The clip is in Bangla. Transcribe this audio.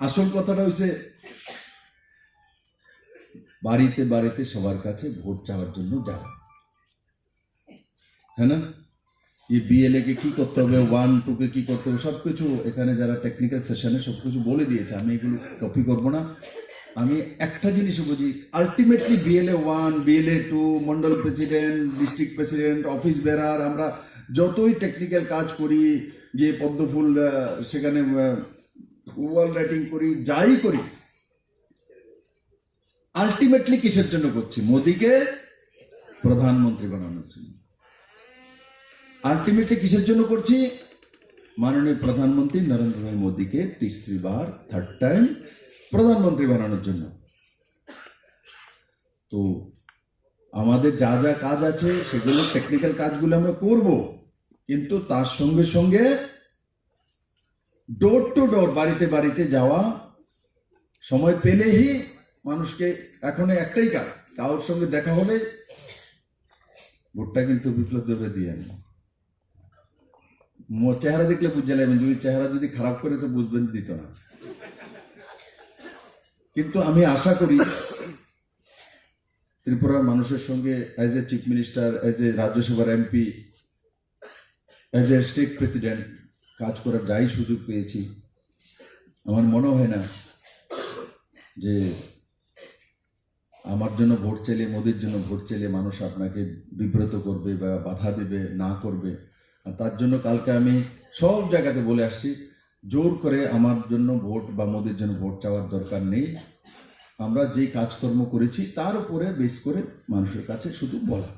আসল কথাটা হচ্ছে, বাড়িতে বাড়িতে সবার কাছে ভোট চাওয়ার জন্য যাওয়া। হ্যাঁ না? এই বিএলএ কে কি করতে হবে ওয়ান টু কে করতে হবে, সবকিছু এখানে যারা টেকনিক্যাল সেশনে সবকিছু বলে দিয়েছে, আমি এগুলো কপি করব না। আমি একটা জিনিস বুঝি ultimately BLA one BLA two mandal president district president office bearer আমরা যতই টেকনিক্যাল কাজ করি গিয়ে পদ্মফুল সেখানে ওয়াল রাইটিং করি, যাই করি আলটিমেটলি কিসের জন্য করছি? মোদিকে প্রধানমন্ত্রী বানানোর জন্য। আলটিমেটলি কিসের জন্য করছি? মাননীয় প্রধানমন্ত্রী নরেন্দ্র ভাই মোদীকে তিসরি বার থার্ড টাইম প্রধানমন্ত্রী বানানোর জন্য। তো আমাদের যা যা কাজ আছে, সেগুলো টেকনিক্যাল কাজগুলো আমরা করব, কিন্তু তার সঙ্গে সঙ্গে ডোর টু ডোর বাড়িতে বাড়িতে যাওয়া, সময় পেলেই মানুষকে এখন একটাই কাজ, কারোর সঙ্গে দেখা হলে ভোটটা কিন্তু বিপ্লব দেবে দিয়ে চেহারা দেখলে বুঝে যাবেন, যদি চেহারা যদি খারাপ করে তো বুঝবেন, দিত না। কিন্তু আমি আশা করি ত্রিপুরার মানুষের সঙ্গে as a chief minister as a রাজ্যসভার MP as a state president কাজ করার যাই সুযোগ পেয়েছি। আমার মনে হয় না যে আমার জন্য ভোট চাইলে, মোদির জন্য ভোট চাইলে মানুষ আপনাকে বিব্রত করবে বা বাধা দেবে, না করবে। আর তার জন্য কালকে আমি সব জায়গাতে বলে আসছি, জোর করে আমার জন্য ভোট বা মোদির জন্য ভোট চাওয়ার দরকার নেই। আমরা যে কাজকর্ম করেছি, তার উপরে বেশ করে মানুষের কাছে শুধু বলা।